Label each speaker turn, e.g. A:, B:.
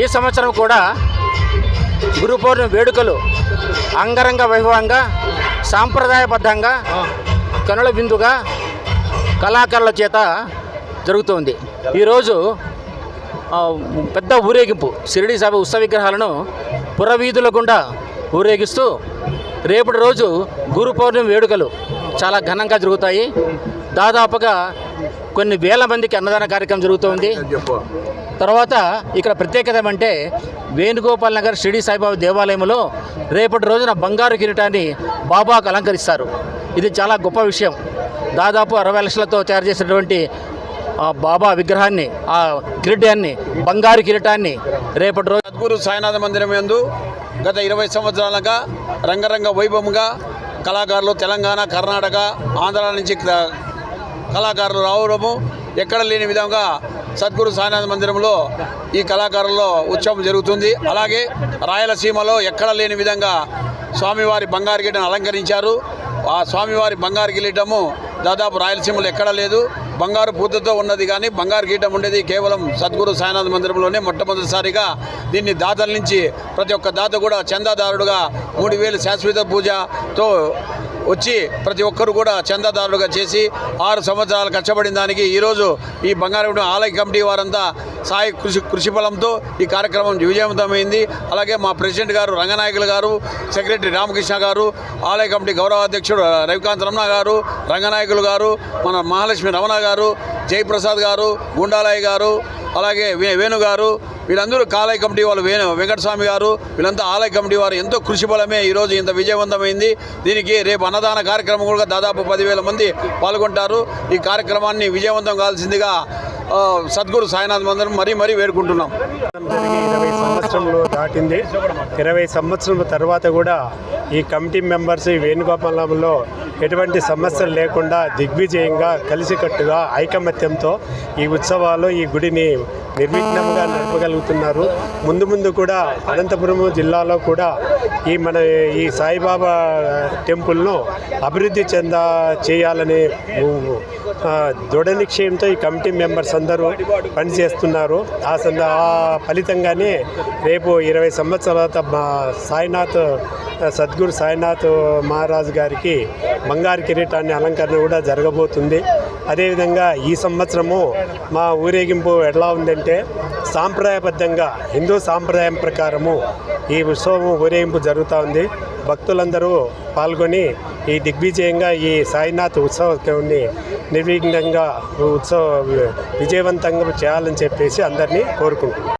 A: ఈ సంవత్సరం కూడా గురు పౌర్ణమి వేడుకలు అంగరంగ వైభవంగా సాంప్రదాయబద్ధంగా కనుల విందుగా కళాకారుల చేత జరుగుతోంది. ఈరోజు పెద్ద ఊరేగింపు షిరిడి సభ ఉత్సవ విగ్రహాలను పురవీధుల గుండా ఊరేగిస్తూ రేపటి రోజు గురు పౌర్ణమి వేడుకలు చాలా ఘనంగా జరుగుతాయి. దాదాపుగా కొన్ని వేల మందికి అన్నదాన కార్యక్రమం జరుగుతోంది. తర్వాత ఇక్కడ ప్రత్యేకత ఏమంటే వేణుగోపాల్ నగర్ షిరిడి సాయిబాబా దేవాలయంలో రేపటి రోజున బంగారు కిరీటాన్ని బాబాకు అలంకరిస్తారు. ఇది చాలా గొప్ప విషయం. దాదాపు అరవై లక్షలతో తయారు చేసినటువంటి ఆ బాబా విగ్రహాన్ని ఆ కిరీటాన్ని బంగారు కిరీటాన్ని రేపటి రోజు
B: సద్గురు సాయినాథ మందిరం యందు గత ఇరవై సంవత్సరాలుగా రంగరంగ వైభవంగా కళాకారులు తెలంగాణ కర్ణాటక ఆంధ్ర నుంచి కళాకారులు రావడము ఎక్కడ లేని విధంగా సద్గురు సాయినాథ మందిరంలో ఈ కళాకారుల్లో ఉత్సవం జరుగుతుంది. అలాగే రాయలసీమలో ఎక్కడ లేని విధంగా స్వామివారి బంగారు గిడ్డను అలంకరించారు. ఆ స్వామివారి బంగారు కిరీటము దాదాపు రాయలసీమలో ఎక్కడా లేదు. బంగారు పూతతో ఉన్నది కానీ బంగారు గీటం ఉండేది కేవలం సద్గురు సాయినాథ మందిరంలోనే మొట్టమొదటిసారిగా దీన్ని దాతల నుంచి ప్రతి ఒక్క దాత కూడా చందాదారుడుగా మూడు వేలు శాశ్వత పూజతో వచ్చి ప్రతి ఒక్కరు కూడా చందాదారులుగా చేసి ఆరు సంవత్సరాలు కష్టపడిన దానికి ఈరోజు ఈ బంగారం ఆలయ కమిటీ వారంతా సాయి కృషి కృషి బలంతో ఈ కార్యక్రమం విజయవంతమైంది. అలాగే మా ప్రెసిడెంట్ గారు రంగనాయకులు గారు సెక్రటరీ రామకృష్ణ గారు ఆలయ కమిటీ గౌరవ అధ్యక్షుడు రవికాంత్ రమణ గారు రంగనాయకులు గారు మన మహాలక్ష్మి రమణ గారు జయప్రసాద్ గారు గుండాలయ్య గారు అలాగే వే వేణు గారు వీళ్ళందరూ కాలయ కమిటీ వాళ్ళు వేణు వెంకటస్వామి గారు వీళ్ళంతా ఆలయ కమిటీ వారు ఎంతో కృషి బలమే ఈరోజు ఇంత విజయవంతమైంది. దీనికి రేపు అన్నదాన కార్యక్రమం కూడా దాదాపు పదివేల మంది పాల్గొంటారు. ఈ కార్యక్రమాన్ని విజయవంతం కావాల్సిందిగా సద్గురు సాయినాథ్ మందిరం మరీ మరీ వేడుకుంటున్నాం.
C: ఇరవై సంవత్సరంలో దాటింది. ఇరవై సంవత్సరం తర్వాత కూడా ఈ కమిటీ మెంబర్స్ ఈ వేణుగోపాలంలో ఎటువంటి సమస్యలు లేకుండా దిగ్విజయంగా కలిసికట్టుగా ఐకమత్యంతో ఈ ఉత్సవాలు ఈ గుడిని నిర్విఘ్నంగా నడపగలుగుతున్నారు. ముందు ముందు కూడా అనంతపురం జిల్లాలో కూడా ఈ మన ఈ సాయిబాబా టెంపుల్ను అభివృద్ధి చెంద చేయాలనే దృఢ నిశ్చయంతో ఈ కమిటీ మెంబర్స్ అందరూ పనిచేస్తున్నారు. ఆ సంద ఆ ఫలితంగానే రేపు ఇరవై సంవత్సరాల మా సాయినాథ్ సద్గురు సాయినాథ్ మహారాజు గారికి బంగారు కిరీటాన్ని అలంకరణ కూడా జరగబోతుంది. అదేవిధంగా ఈ సంవత్సరము మా ఊరేగింపు ఎలా ఉందంటే సాంప్రదాయబద్ధంగా హిందూ సాంప్రదాయం ప్రకారము ఈ ఉత్సవం ఊరేగింపు జరుగుతూ ఉంది. భక్తులందరూ పాల్గొని ఈ దిగ్విజయంగా ఈ సాయినాథ్ ఉత్సవాన్ని నిర్విఘ్నంగా ఉత్సవ విజయవంతంగా చేయాలని చెప్పేసి అందరినీ కోరుకుంటున్నాను